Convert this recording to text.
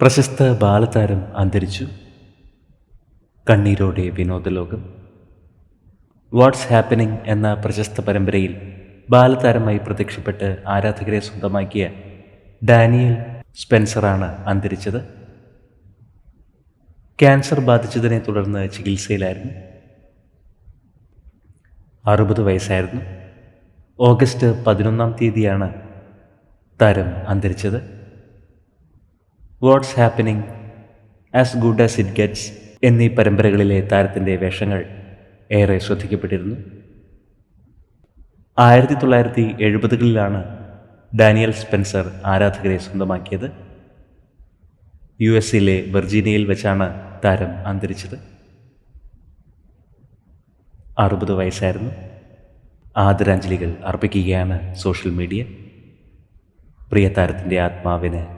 പ്രശസ്ത ബാലതാരം അന്തരിച്ചു. കണ്ണീരോടെ വിനോദലോകം. വാട്ട്സ് ഹാപ്പനിങ് എന്ന പ്രശസ്ത പരമ്പരയിൽ ബാലതാരമായി പ്രത്യക്ഷപ്പെട്ട് ആരാധകരെ സ്വന്തമാക്കിയ ഡാനിയൽ സ്പെൻസറാണ് അന്തരിച്ചത്. ക്യാൻസർ ബാധിച്ചതിനെ തുടർന്ന് ചികിത്സയിലായിരുന്നു. അറുപത് വയസ്സായിരുന്നു. ഓഗസ്റ്റ് പതിനൊന്നാം തീയതിയാണ് താരം അന്തരിച്ചത്. What's happening as good as it gets എന്നീ പരമ്പരകളിലെ താരത്തിന്റെ വേഷങ്ങൾ ഏറെ ശ്രദ്ധിക്കപ്പെട്ടിരുന്നു. ആയിരത്തി തൊള്ളായിരത്തി എഴുപതുകളിലാണ് ഡാനിയൽ സ്പെൻസർ ആരാധകരെ സ്വന്തമാക്കിയത്. യു എസിലെ വെർജീനിയയിൽ വെച്ചാണ് താരം അന്തരിച്ചത്. അറുപത് വയസ്സായിരുന്നു. ആദരാഞ്ജലികൾ അർപ്പിക്കുകയാണ് സോഷ്യൽ മീഡിയ. പ്രിയ താരത്തിന്റെ ആത്മാവിന്